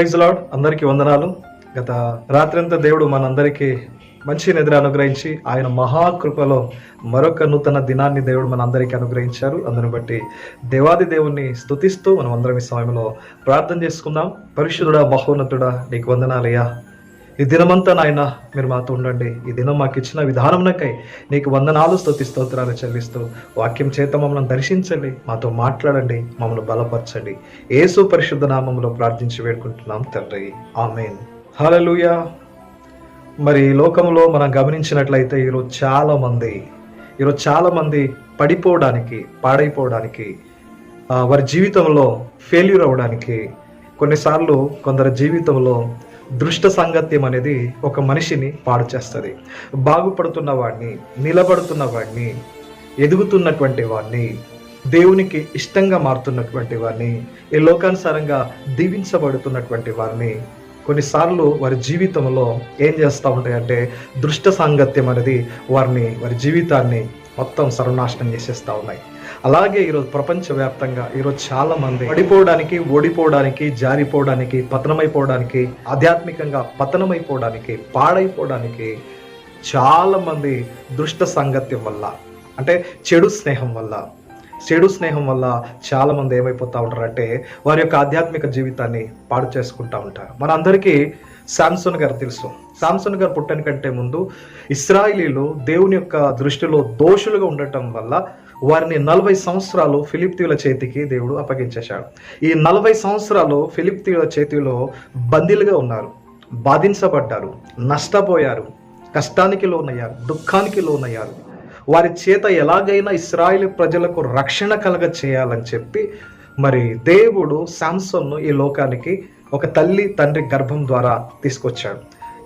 Praise lord. అందరికీ వందనాలు. గత రాత్రంతా దేవుడు మనందరికీ మంచి నిద్ర అనుగ్రహించి ఆయన మహాకృపలో మరొక నూతన దినాన్ని దేవుడు మనందరికీ అనుగ్రహించారు. అందుని బట్టి దేవాది దేవుణ్ణి స్థుతిస్తూ మనం అందరం ఈ సమయంలో ప్రార్థన చేసుకుందాం. పరిశుద్ధుడా బహోన్నతుడా నీకు వందనాలయ్యా. ఈ దినమంతా నాయన మీరు మాతో ఉండండి. ఈ దినం మాకు ఇచ్చిన విధానంకై నీకు వందనాలు స్థుతి స్తోత్రాలు చెల్లిస్తూ వాక్యం చేత మమ్మల్ని దర్శించండి. మాతో మాట్లాడండి. మమ్మల్ని బలపరచండి. ఏసు పరిశుద్ధ నామంలో ప్రార్థించి వేడుకుంటున్నాం తండ్రి. ఆమెన్. హలలుయా మరి ఈ లోకంలో మనం గమనించినట్లయితే ఈరోజు చాలామంది ఈరోజు చాలామంది పడిపోవడానికి పాడైపోవడానికి వారి జీవితంలో ఫెయిల్యూర్ అవ్వడానికి కొన్నిసార్లు కొందరి జీవితంలో దృష్ట సాంగత్యం అనేది ఒక మనిషిని పాడు చేస్తుంది. బాగుపడుతున్న వాడిని నిలబడుతున్న వాడిని ఎదుగుతున్నటువంటి వాడిని దేవునికి ఇష్టంగా మారుతున్నటువంటి వారిని ఈ లోకానుసారంగా దీవించబడుతున్నటువంటి వారిని కొన్నిసార్లు వారి జీవితంలో ఏం చేస్తూ ఉంటాయంటే దృష్ట సాంగత్యం అనేది వారిని వారి జీవితాన్ని మొత్తం సర్వనాశనం చేసేస్తూ ఉన్నాయి. అలాగే ఈరోజు ప్రపంచవ్యాప్తంగా ఈరోజు చాలా మంది పడిపోవడానికి ఓడిపోవడానికి జారిపోవడానికి పతనమైపోవడానికి ఆధ్యాత్మికంగా పతనమైపోవడానికి పాడైపోవడానికి చాలా మంది దుష్ట సాంగత్యం వల్ల అంటే చెడు స్నేహం వల్ల చెడు స్నేహం వల్ల చాలా మంది ఏమైపోతా ఉంటారంటే వారి యొక్క ఆధ్యాత్మిక జీవితాన్ని పాడు చేసుకుంటా ఉంటారు. మనందరికీ శాంసన్ గారు తెలుసు. శాంసన్ గారు పుట్టని కంటే ముందు ఇస్రాయిలీలు దేవుని యొక్క దృష్టిలో దోషులుగా ఉండటం వల్ల వారిని నలభై సంవత్సరాలు ఫిలిప్తీయుల చేతికి దేవుడు అప్పగించేశాడు. ఈ నలభై సంవత్సరాలు ఫిలిప్తీయుల చేతిలో బందీలుగా ఉన్నారు. బాధించబడ్డారు నష్టపోయారు కష్టానికి లోనయ్యారు దుఃఖానికి లోనయ్యారు. వారి చేత ఎలాగైనా ఇస్రాయిల్ ప్రజలకు రక్షణ కలగ చేయాలని చెప్పి మరి దేవుడు శాంసన్ను ఈ లోకానికి ఒక తల్లి తండ్రి గర్భం ద్వారా తీసుకొచ్చాడు.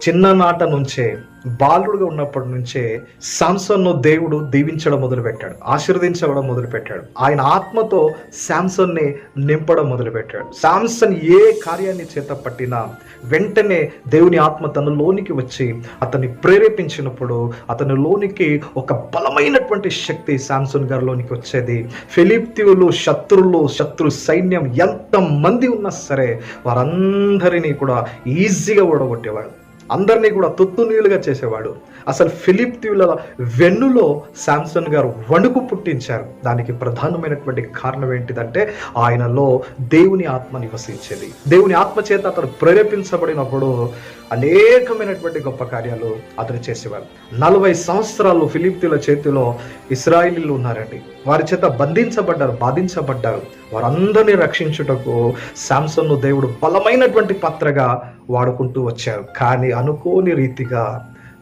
చిన్ననాట నుంచే బాలుడుగా ఉన్నప్పటి నుంచే శాంసన్ను దేవుడు దీవించడం మొదలుపెట్టాడు ఆశీర్వదించడం మొదలుపెట్టాడు. ఆయన ఆత్మతో శాంసన్ని నింపడం మొదలుపెట్టాడు. శాంసన్ ఏ కార్యాన్ని చేత పట్టినా వెంటనే దేవుని ఆత్మ తన లోనికి వచ్చి అతన్ని ప్రేరేపించినప్పుడు అతని లోనికి ఒక బలమైనటువంటి శక్తి శాంసన్ గారిలోనికి వచ్చేది. ఫిలిప్తియులు శత్రులు శత్రు సైన్యం ఎంత మంది ఉన్నా సరే వారందరినీ కూడా ఈజీగా ఓడగొట్టేవాడు అందరినీ కూడా తుత్తునీలుగా చేసేవాడు. అసలు ఫిలిప్తీయుల వెన్నులో శాంసన్ గారు వణుకు పుట్టించారు. దానికి ప్రధానమైనటువంటి కారణం ఏంటిదంటే ఆయనలో దేవుని ఆత్మ నివసించేది. దేవుని ఆత్మ చేత అతను ప్రేరేపించబడినప్పుడు అనేకమైనటువంటి గొప్ప కార్యాలు అతను చేసేవారు. నలభై సంవత్సరాలు ఫిలిప్తీల చేతిలో ఇస్రాయిలీలు ఉన్నారండి. వారి చేత బంధించబడ్డారు బాధించబడ్డారు. వారందరినీ రక్షించుటకు శాంసన్ను దేవుడు బలమైనటువంటి పాత్రగా వాడుకుంటూ వచ్చారు. కానీ అనుకోని రీతిగా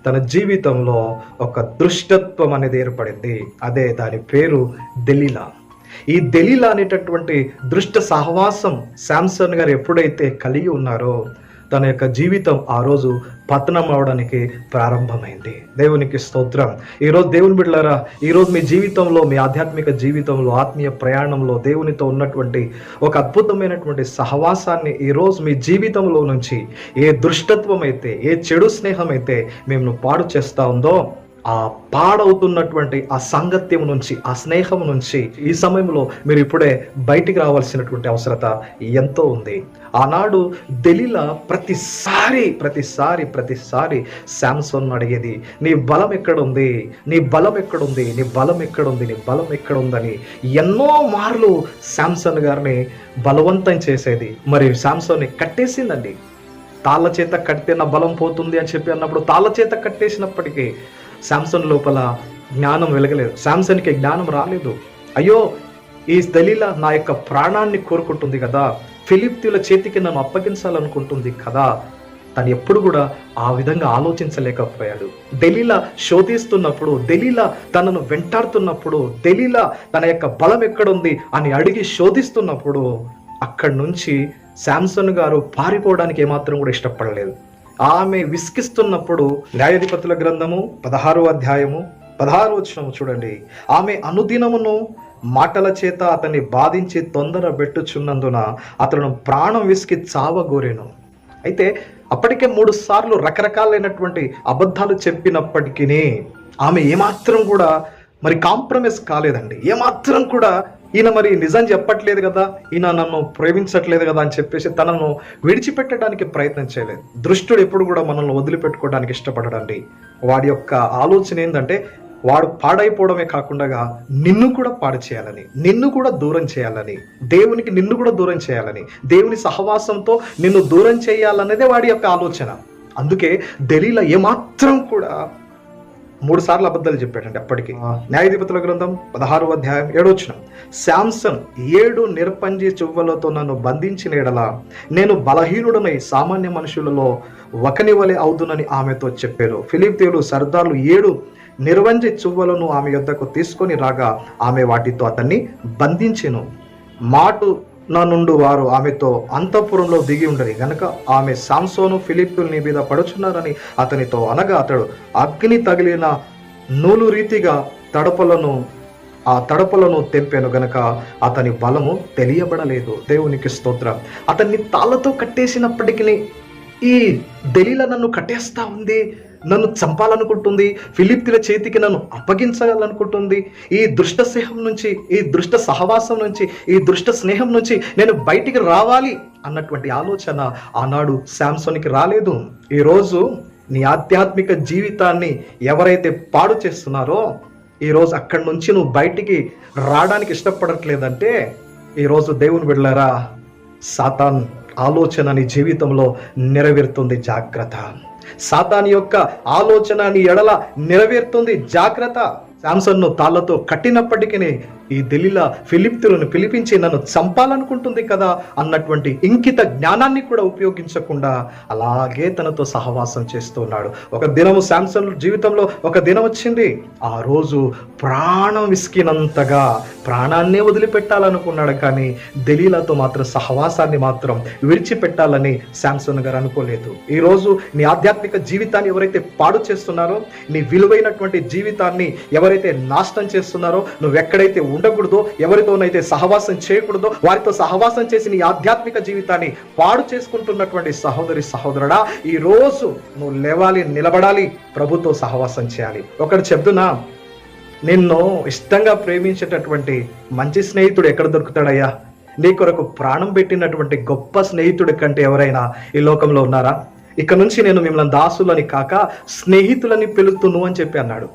తన జీవితంలో ఒక దృష్టత్వం అనేది ఏర్పడింది. అదే దాని పేరు దెలీలా. ఈ దెలీలా అనేటటువంటి దృష్ట సహవాసం శాంసన్ గారు ఎప్పుడైతే కలిగి ఉన్నారో తన యొక్క జీవితం ఆ రోజు పతనం అవడానికి ప్రారంభమైంది. దేవునికి స్తోత్రం. ఈరోజు దేవుని బిడ్డలారా ఈరోజు మీ జీవితంలో మీ ఆధ్యాత్మిక జీవితంలో ఆత్మీయ ప్రయాణంలో దేవునితో ఉన్నటువంటి ఒక అద్భుతమైనటువంటి సహవాసాన్ని ఈరోజు మీ జీవితంలో నుంచి ఏ దుష్టత్వం అయితే ఏ చెడు స్నేహం అయితే మేము పాడు చేస్తా ఉందో ఆ పాడవుతున్నటువంటి ఆ సాంగత్యం నుంచి ఆ స్నేహం నుంచి ఈ సమయంలో మీరు ఇప్పుడే బయటికి రావాల్సినటువంటి అవసరత ఎంతో ఉంది. ఆనాడు దెలీలా ప్రతిసారి ప్రతిసారి ప్రతిసారి శాంసన్ అడిగేది నీ బలం ఎక్కడుంది? నీ బలం ఎక్కడుంది? నీ బలం ఎక్కడుంది? నీ బలం ఎక్కడుందని ఎన్నో మార్లు శాంసన్ గారిని బలవంతం చేసేది. మరి శాంసన్ని కట్టేసిందండి. తాళ్ళ చేత కట్టిన నా బలం పోతుంది అని చెప్పి అన్నప్పుడు తాళ్ళ చేత కట్టేసినప్పటికీ శాంసన్ లోపల జ్ఞానం వెలగలేదు. శాంసన్కి జ్ఞానం రాలేదు. అయ్యో ఈ దలీల నా యొక్క ప్రాణాన్ని కోరుకుంటుంది కదా. ఫిలిప్తీల చేతికి నన్ను అప్పగించాలనుకుంటుంది కదా. తను ఎప్పుడు కూడా ఆ విధంగా ఆలోచించలేకపోయాడు. దెలీలా శోధిస్తున్నప్పుడు దెలీలా తనను వెంటాడుతున్నప్పుడు దెలీలా తన యొక్క బలం ఎక్కడుంది అని అడిగి శోధిస్తున్నప్పుడు అక్కడి నుంచి శాంసన్ గారు పారిపోవడానికి ఏమాత్రం కూడా ఇష్టపడలేదు. ఆమె విసికిస్తున్నప్పుడు న్యాయాధిపతుల గ్రంథము పదహారో అధ్యాయము పదహారు వచనము చూడండి. ఆమె అనుదినమును మాటల చేత అతన్ని బాధించి తొందర పెట్టుచున్నందున అతను ప్రాణం విసికి చావగోరేను. అయితే అప్పటికే మూడు సార్లు రకరకాలైనటువంటి అబద్ధాలు చెప్పినప్పటికీ ఆమె ఏమాత్రం కూడా మరి కాంప్రమైజ్ కాలేదండి. ఏమాత్రం కూడా ఈయన మరి నిజం చెప్పట్లేదు కదా ఈయన నన్ను ప్రేమించట్లేదు కదా అని చెప్పేసి తనను విడిచిపెట్టడానికి ప్రయత్నం చేయలేదు. దృష్టుడు ఎప్పుడు కూడా మనల్ని వదిలిపెట్టుకోవడానికి ఇష్టపడడండి. వాడి యొక్క ఆలోచన ఏంటంటే వాడు పాడైపోవడమే కాకుండా నిన్ను కూడా పాడు చేయాలని నిన్ను కూడా దూరం చేయాలని దేవునికి నిన్ను కూడా దూరం చేయాలని దేవుని సహవాసంతో నిన్ను దూరం చేయాలనేదే వాడి యొక్క ఆలోచన. అందుకే దలీల ఏమాత్రం కూడా మూడు సార్లు అబద్ధాలు చెప్పాడండి అప్పటికి. న్యాయాధిపతుల గ్రంథం పదహారు అధ్యాయం ఏడొచ్చిన శాంసన్ ఏడు నిర్పంజి చువ్వలతో నన్ను బంధించిన ఎడల నేను బలహీనుడనై సామాన్య మనుషులలో ఒకని వలె అవుదునని ఆమెతో చెప్పారు. ఫిలిప్తీయులు సర్దార్లు ఏడు నిర్వంజి చువ్వలను ఆమె యొద్దకు తీసుకొని రాగా ఆమె వాటితో అతన్ని బంధించెను. మాటు నా నుండి వారు ఆమెతో అంతఃపురంలో దిగి ఉండని గనక ఆమె సాంసోను ఫిలిప్పుల్ని మీద పడుచున్నారని అతనితో అనగా అతడు అగ్ని తగిలిన నూలు రీతిగా తడపలను ఆ తడపలను తెంపాను గనక అతని బలము తెలియబడలేదు. దేవునికి స్తోత్రం. అతన్ని తాళ్ళతో కట్టేసినప్పటికీ ఈ దలీల నన్ను కట్టేస్తా ఉంది. నన్ను చంపాలనుకుంటుంది ఫిలిప్తిల చేతికి నన్ను అప్పగించాలనుకుంటుంది. ఈ దృష్ట స్నేహం నుంచి ఈ దృష్ట సహవాసం నుంచి ఈ దృష్ట స్నేహం నుంచి నేను బయటికి రావాలి అన్నటువంటి ఆలోచన ఆనాడు శాంసోనికి రాలేదు. ఈరోజు నీ ఆధ్యాత్మిక జీవితాన్ని ఎవరైతే పాడు చేస్తున్నారో ఈరోజు అక్కడి నుంచి నువ్వు బయటికి రావడానికి ఇష్టపడట్లేదంటే ఈరోజు దేవుని బిడ్డలారా సాతాన్ ఆలోచన నీ జీవితంలో నెరవేరుతుంది జాగ్రత్త. సాతాన్ యొక్క ఆలోచన నీ ఎడల నెరవేరుతుంది. జాగ్రత్త. శాంసన్ను తాళ్ళతో కట్టినప్పటికీ ఈ దెలిల ఫిలిప్తులను పిలిపించి నన్ను చంపాలనుకుంటుంది కదా అన్నటువంటి ఇంకిత జ్ఞానాన్ని కూడా ఉపయోగించకుండా అలాగే తనతో సహవాసం చేస్తున్నాడు. ఒక దినము శాంసన్ జీవితంలో ఒక దినం వచ్చింది. ఆ రోజు ప్రాణం విసికినంతగా ప్రాణాన్నే వదిలిపెట్టాలనుకున్నాడు కానీ దలీలతో మాత్రం సహవాసాన్ని మాత్రం విడిచిపెట్టాలని శాంసన్ గారు అనుకోలేదు. ఈ రోజు నీ ఆధ్యాత్మిక జీవితాన్ని ఎవరైతే పాడు చేస్తున్నారో నీ విలువైనటువంటి జీవితాన్ని ఎవరైతే నాశనం చేస్తున్నారో నువ్వు ఎక్కడైతే ఉండకూడదో ఎవరితోనైతే సహవాసం చేయకూడదో వారితో సహవాసం చేసి నీ ఆధ్యాత్మిక జీవితాన్ని పాడు చేసుకుంటున్నటువంటి సహోదరి సహోదరుడా ఈ రోజు నువ్వు లేవాలి నిలబడాలి ప్రభుతో సహవాసం చేయాలి. ఒకటి చెప్తున్నా నిన్ను ఇష్టంగా ప్రేమించేటటువంటి మంచి స్నేహితుడు ఎక్కడ దొరుకుతాడయ్యా? నీ కొరకు ప్రాణం పెట్టినటువంటి గొప్ప స్నేహితుడి కంటే ఎవరైనా ఈ లోకంలో ఉన్నారా? ఇక నుంచి నేను మిమ్మల్ని దాసులని కాక స్నేహితులని పిలుతును అని చెప్పి అన్నాడు.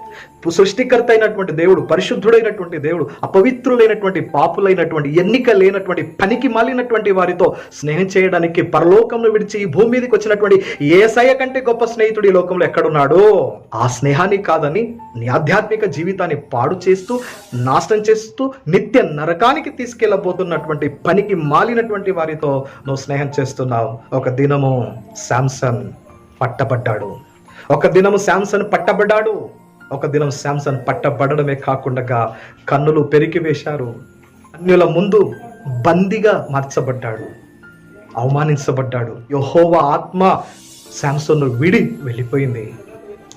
సృష్టికర్త అయినటువంటి దేవుడు పరిశుద్ధుడైనటువంటి దేవుడు అపవిత్రులైనటువంటి పాపులైనటువంటి ఎన్నిక లేనటువంటి పనికి మాలినటువంటి వారితో స్నేహం చేయడానికి పరలోకంలో విడిచి ఈ భూమి మీదకి వచ్చినటువంటి ఏసయ్య కంటే గొప్ప స్నేహితుడు ఈ లోకంలో ఎక్కడున్నాడో ఆ స్నేహాన్ని కాదని నీ ఆధ్యాత్మిక జీవితాన్ని పాడు చేస్తూ నాశనం చేస్తూ నిత్య నరకానికి తీసుకెళ్ళబోతున్నటువంటి పనికి మాలినటువంటి వారితో నువ్వు స్నేహం చేస్తున్నావు. ఒక దినము శాంసన్ పట్టబడ్డాడు. ఒక దినము శాంసన్ పట్టబడ్డాడు. ఒక దినం శాంసన్ పట్టబడడమే కాకుండా కన్నులు పెరికి వేశారు. అన్యుల ముందు బందిగా మార్చబడ్డాడు. అవమానించబడ్డాడు. యహోవ ఆత్మ శాంసన్ను విడి వెళ్ళిపోయింది.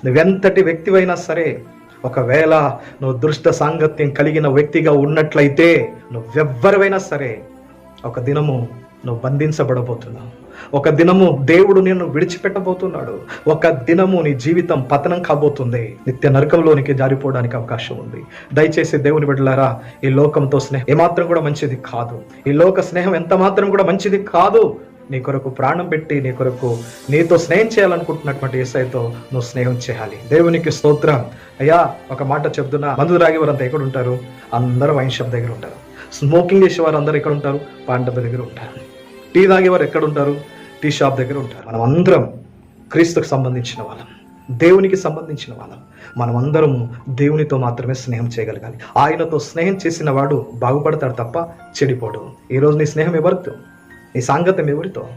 నువ్వెంతటి వ్యక్తివైనా సరే ఒకవేళ నువ్వు దృష్ట సాంగత్యం కలిగిన వ్యక్తిగా ఉన్నట్లయితే నువ్వెవ్వరివైనా సరే ఒక దినము నువ్వు బంధించబడబోతున్నావు. ఒక దినము దేవుడు నిన్ను విడిచిపెట్టబోతున్నాడు. ఒక దినము నీ జీవితం పతనం కాబోతుంది. నిత్య నరకంలోనికి జారిపోవడానికి అవకాశం ఉంది. దయచేసి దేవుని బిడ్డలారా ఈ లోకంతో స్నేహం ఏమాత్రం కూడా మంచిది కాదు. ఈ లోక స్నేహం ఎంత మాత్రం కూడా మంచిది కాదు. నీ కొరకు ప్రాణం పెట్టి నీ కొరకు నీతో స్నేహం చేయాలనుకుంటున్నటువంటి ఏసైతో నువ్వు స్నేహం చేయాలి. దేవునికి స్తోత్రం. అయ్యా ఒక మాట చెప్తున్నా. మందు రాగి వారంతా ఎక్కడ ఉంటారు? అందరూ వైన్ షాప్ దగ్గర ఉంటారు. స్మోకింగ్ చేసే వారు అందరూ ఎక్కడ ఉంటారు? పాండవ దగ్గర ఉంటారు. టీ తాగేవారు ఎక్కడ ఉంటారు టీ షాప్ దగ్గర ఉంటారు. మనం అందరం క్రీస్తుకు సంబంధించిన వాళ్ళం. దేవునికి సంబంధించిన వాళ్ళం. మనం అందరం దేవునితో మాత్రమే స్నేహం చేయగలగాలి. ఆయనతో స్నేహం చేసిన వాడు బాగుపడతాడు తప్ప చెడిపోడు. ఈరోజు నీ స్నేహం ఎవరితో? నీ సాంగత్యం ఎవరితో?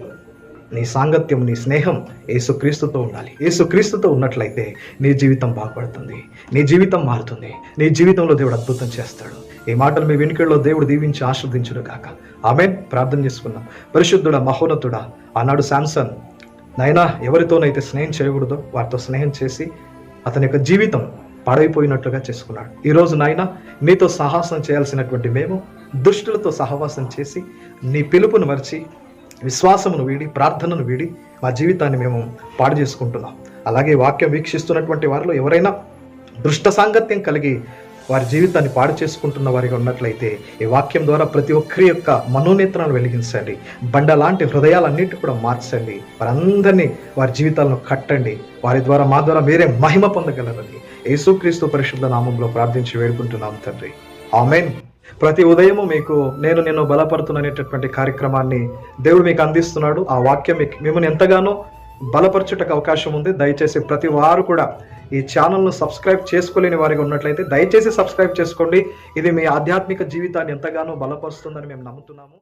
నీ సాంగత్యం నీ స్నేహం ఏసుక్రీస్తుతో ఉండాలి. ఏసుక్రీస్తుతో ఉన్నట్లయితే నీ జీవితం బాగుపడుతుంది. నీ జీవితం మారుతుంది. నీ జీవితంలో దేవుడు అద్భుతం చేస్తాడు. ఈ మాటలు మీ వెనుకల్లో దేవుడు దీవించి ఆశ్రదించుడు కాక ఆమె ప్రార్థన చేసుకున్నాం. పరిశుద్ధుడ మహోన్నతుడా ఆనాడు శాంసన్ నైనా ఎవరితోనైతే స్నేహం చేయకూడదో వారితో స్నేహం చేసి అతని యొక్క జీవితం పాడైపోయినట్లుగా చేసుకున్నాడు. ఈరోజు నాయన నీతో సాహసం చేయాల్సినటువంటి మేము దుష్టులతో సహవాసం చేసి నీ పిలుపును మరిచి విశ్వాసమును వీడి ప్రార్థనను వీడి మా జీవితాన్ని మేము పాడు చేసుకుంటున్నాం. అలాగే వాక్యం వీక్షిస్తున్నటువంటి వారిలో ఎవరైనా దృష్ట సాంగత్యం కలిగి వారి జీవితాన్ని పాడు చేసుకుంటున్న వారిగా ఉన్నట్లయితే ఈ వాక్యం ద్వారా ప్రతి ఒక్కరి యొక్క మనోనేత్రాలను వెలిగించండి. బండ లాంటి హృదయాలన్నింటి కూడా మార్చండి. వారందరినీ వారి జీవితాలను కట్టండి. వారి ద్వారా మా ద్వారా మీరే మహిమ పొందగలరని యేసుక్రీస్తు పరిశుద్ధ నామంలో ప్రార్థించి వేడుకుంటున్నాం తండ్రి. ఆమెన్. ప్రతి ఉదయము మీకు నేను నిన్ను బలపడుతున్ననేటటువంటి కార్యక్రమాన్ని దేవుడు మీకు అందిస్తున్నాడు. ఆ వాక్యం మిమ్మల్ని ఎంతగానో బలపరచుటకు అవకాశం ఉంది. దయచేసి ప్రతి వారు కూడా ఈ ఛానల్ను సబ్స్క్రైబ్ చేసుకోలేని వారిగా ఉన్నట్లయితే దయచేసి సబ్స్క్రైబ్ చేసుకోండి. ఇది మీ ఆధ్యాత్మిక జీవితాన్ని ఎంతగానో బలపరుస్తుందని మేము నమ్ముతున్నాము.